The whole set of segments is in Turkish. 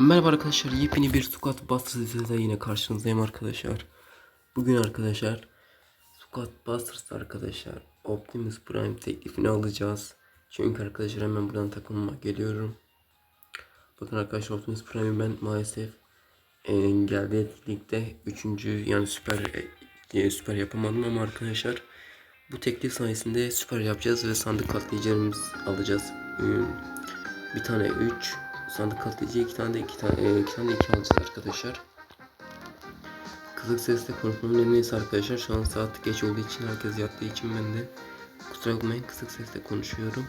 Merhaba arkadaşlar, yepyeni bir Squad Busters ile yine karşınızdayım arkadaşlar. Bugün arkadaşlar Squad Busters arkadaşlar Optimus Prime teklifini alacağız. Çünkü arkadaşlar hemen buradan takımıma geliyorum. Bakın arkadaşlar Optimus Prime'i ben maalesef e, geldiği etkinlikte 3. yani süper e, süper yapamadım ama arkadaşlar bu teklif sayesinde süper yapacağız ve sandık katlayıcılarımız alacağız. Hmm, Bir tane 3 sandık katlayıcı iki tane de iki tane e, iki tane de iki alacağız arkadaşlar. Kısık sesle konuşmamın iyisi arkadaşlar. Şu an saat geç olduğu için herkes yattığı için ben de kusura bakmayın kısık sesle konuşuyorum.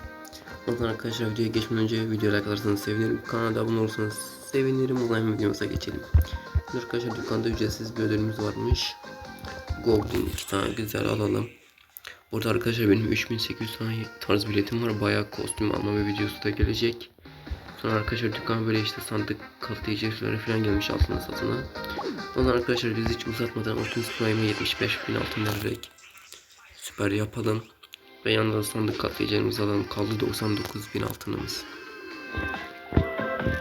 O zaman arkadaşlar videoya geçmeden önce videoya like atarsanız sevinirim. Kanala abone olursanız sevinirim. O zaman videomuza geçelim. Şimdi arkadaşlar dükkanda ücretsiz bir ödülümüz varmış. Goblin iki tane güzel alalım. Burada arkadaşlar benim 3800 tane tarz biletim var. Bayağı kostüm alma ve videosu da gelecek. Sonra arkadaşlar dükkan böyle işte sandık katlayıcıları falan gelmiş altına satına. Ondan arkadaşlar biz hiç uzatmadan Optimus Prime'e 75 bin altın vererek süper yapalım. Ve yanında sandık katlayıcılarımızı alalım. Kaldı 99 bin altınımız.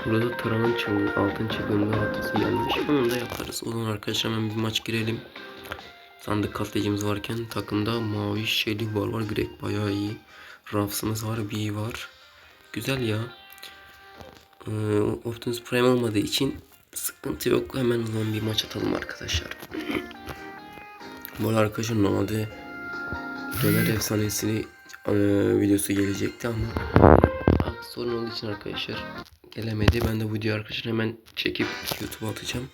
Burada Taran'ın çığlığı, altın çığlığında haftası gelmiş. Onu da yaparız. O zaman arkadaşlar hemen bir maç girelim. Sandık katlayıcımız varken takımda mavi Shelly var var. Greg bayağı iyi. Rafs'ımız var. B var. Güzel ya. Ee, Optimus Prime olmadığı için sıkıntı yok. Hemen ulan bir maç atalım arkadaşlar. Bu arkadaşlar normalde Döner efsanesini e, videosu gelecekti ama ah, sorun olduğu için arkadaşlar gelemedi. Ben de bu videoyu arkadaşlar hemen çekip YouTube'a atacağım.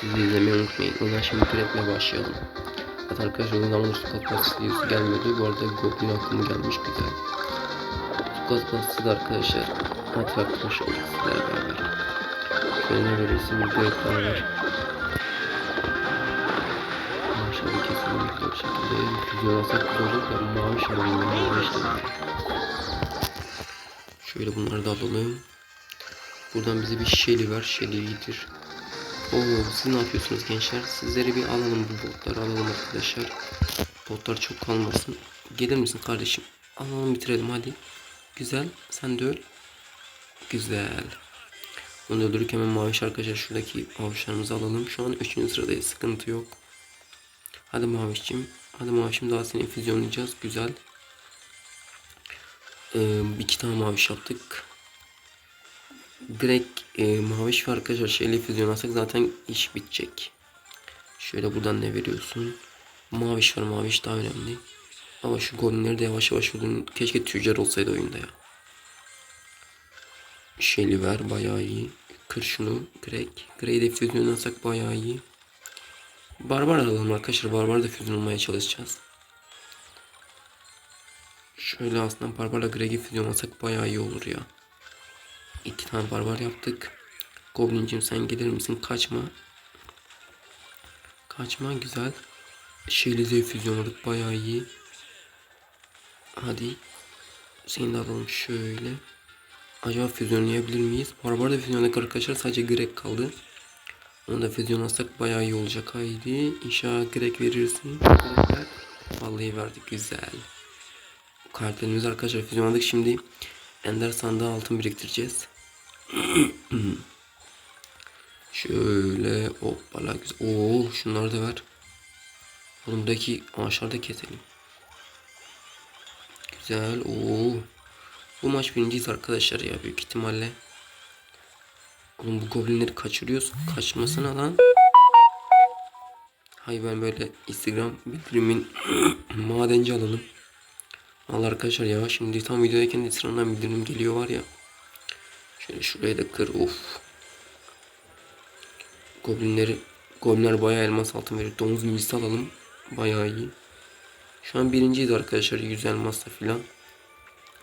Siz de izlemeyi unutmayın. O zaman şimdi Grab'le başlayalım. Zaten arkadaşlar o zamandır Squad videosu gelmedi. Bu arada Goblin aklıma gelmiş güzel. Squad Busters arkadaşlar. Hadi arkadaşlar sizlerle beraber. Şöyle? Bir Grab'lar var. Maşallah kesinlikle bir şekilde alsak güzel olur da mavi mavi işte. Şöyle bunları da alalım. Buradan bize bir Shelly ver. Shelly iyidir. Oo, siz ne yapıyorsunuz gençler? Sizleri bir alalım bu botları alalım arkadaşlar. Botlar çok kalmasın. Gelir misin kardeşim? Alalım bitirelim hadi. Güzel. Sen de öl. Güzel. Onu öldürürken hemen maviş arkadaşlar şuradaki mavişlerimizi alalım. Şu an 3. sıradayız. Sıkıntı yok. Hadi mavişim. Hadi mavişim daha seni füzyonlayacağız. Güzel. Ee, iki tane maviş yaptık. Direkt e, maviş ve arkadaşlar şeyle füzyonlasak zaten iş bitecek. Şöyle buradan ne veriyorsun? Maviş var maviş daha önemli. Ama şu golleri de yavaş yavaş vurdun. Keşke tüccar olsaydı oyunda ya. Şeyli ver bayağı iyi. Kır şunu. Greg. Greg'i de füzyonlasak bayağı iyi. Barbar alalım arkadaşlar. Barbar da füzyon olmaya çalışacağız. Şöyle aslında Barbar'la Greg'i füzyonlasak bayağı iyi olur ya. İki tane barbar yaptık. Goblin'cim sen gelir misin? Kaçma. Kaçma güzel. Şeylize füzyonladık bayağı iyi. Hadi. Seni de alalım şöyle. Acaba füzyonlayabilir miyiz? Barbar da füzyonladık arkadaşlar. Sadece Greg kaldı. Onu da füzyonlasak bayağı iyi olacak. Haydi. İnşallah Greg verirsin. Gregler. Vallahi verdik. Güzel. Karakterimizi arkadaşlar füzyonladık. Şimdi Ender sandığı altın biriktireceğiz. Şöyle hoppala güzel. Oo şunları da ver. Buradaki ağaçları da keselim. Güzel. Oo. Bu maç birinciyiz arkadaşlar ya büyük ihtimalle. Oğlum bu goblinleri kaçırıyoruz. Kaçmasına lan. Hay ben böyle Instagram bildirimin madenci alalım. Allah arkadaşlar ya şimdi tam videodayken Instagram'dan bildirim geliyor var ya. Şöyle şuraya da kır of. Goblinleri Goblinler bayağı elmas altın verir. Domuz misi alalım. Bayağı iyi. Şu an birinciyiz arkadaşlar. 100 elmasla filan.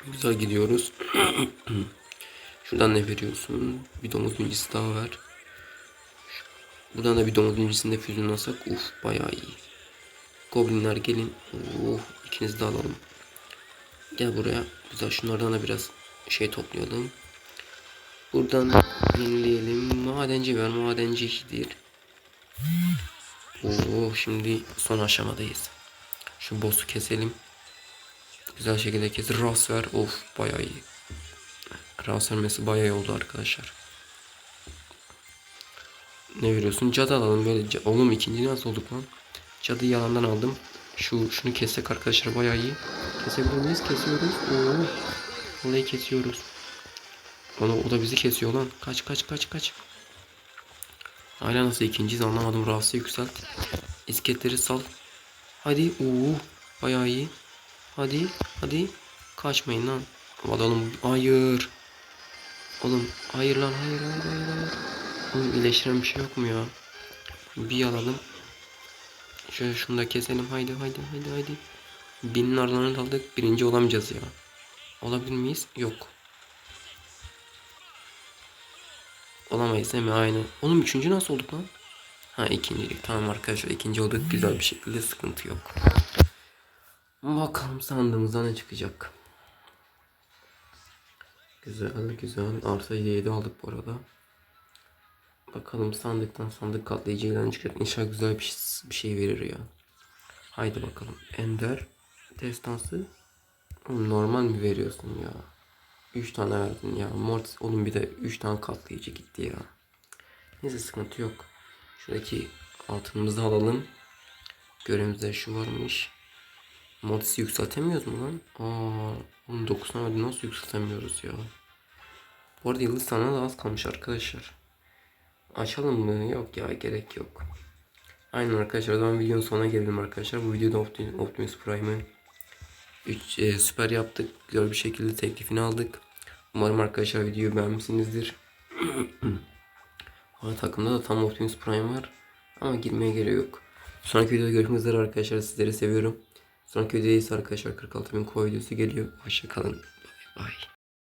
Güzel gidiyoruz. Şuradan ne veriyorsun? Bir domuz mincisi daha ver. Buradan da bir domuz mincisini de füzyonlasak uf bayağı iyi. Goblinler gelin. Uf ikinizi de alalım. Gel buraya. Güzel şunlardan da biraz şey toplayalım. Buradan dinleyelim. Madenci ver. Madenci iyidir. Oo şimdi son aşamadayız. Şu boss'u keselim. Güzel şekilde kes. Ras ver. Of bayağı iyi. Ras vermesi bayağı iyi oldu arkadaşlar. Ne veriyorsun? Cadı alalım böyle. Oğlum ikinci nasıl olduk lan? Cadı yalandan aldım. Şu şunu kessek arkadaşlar bayağı iyi. Kesebilir miyiz? Kesiyoruz. Oo. Vallahi kesiyoruz. Onu o da bizi kesiyor lan. Kaç kaç kaç kaç. Hala nasıl ikinciyiz anlamadım. Rahatsız yükselt. İsketleri sal. Hadi. Oo. Bayağı iyi. Hadi. Hadi. Kaçmayın lan. Valla oğlum. Hayır. Oğlum. Hayır lan. Hayır hayır hayır. hayır. Oğlum iyileştiren bir şey yok mu ya? Bir alalım. Şöyle şunu da keselim. Haydi haydi haydi haydi. Binin aralarına daldık. Birinci olamayacağız ya. Olabilir miyiz? Yok. Olamayız değil mi? Aynı. Oğlum üçüncü nasıl olduk lan? Ha ikincilik. Tamam arkadaşlar ikinci olduk. Güzel bir şekilde sıkıntı yok. Bakalım sandığımızda ne çıkacak. Güzel güzel. Da 7 aldık bu arada. Bakalım sandıktan sandık katlayıcı ilan çıkacak. İnşallah güzel bir, şey- bir şey verir ya. Haydi bakalım. Ender. Destansı. Normal mi veriyorsun ya? 3 tane verdin ya. Mortis oğlum bir de 3 tane katlayıcı gitti ya. Neyse sıkıntı yok. Şuradaki altınımızı alalım. Görevimizde şu varmış. Mortis'i yükseltemiyoruz mu lan? Aa, oğlum 9 verdi nasıl yükseltemiyoruz ya? Bu arada yıldız sana da az kalmış arkadaşlar. Açalım mı? Yok ya gerek yok. Aynen arkadaşlar o zaman videonun sonuna gelelim arkadaşlar. Bu videoda Optimus, Optimus Prime'ı 3 e, süper yaptık. Güzel bir şekilde teklifini aldık. Umarım arkadaşlar videoyu beğenmişsinizdir. Bu takımda da tam Optimus Prime var. Ama girmeye gerek yok. Sonraki videoda görüşmek üzere arkadaşlar. Sizleri seviyorum. Sonraki videoda ise arkadaşlar 46.000 koy videosu geliyor. Hoşçakalın. Bay bay.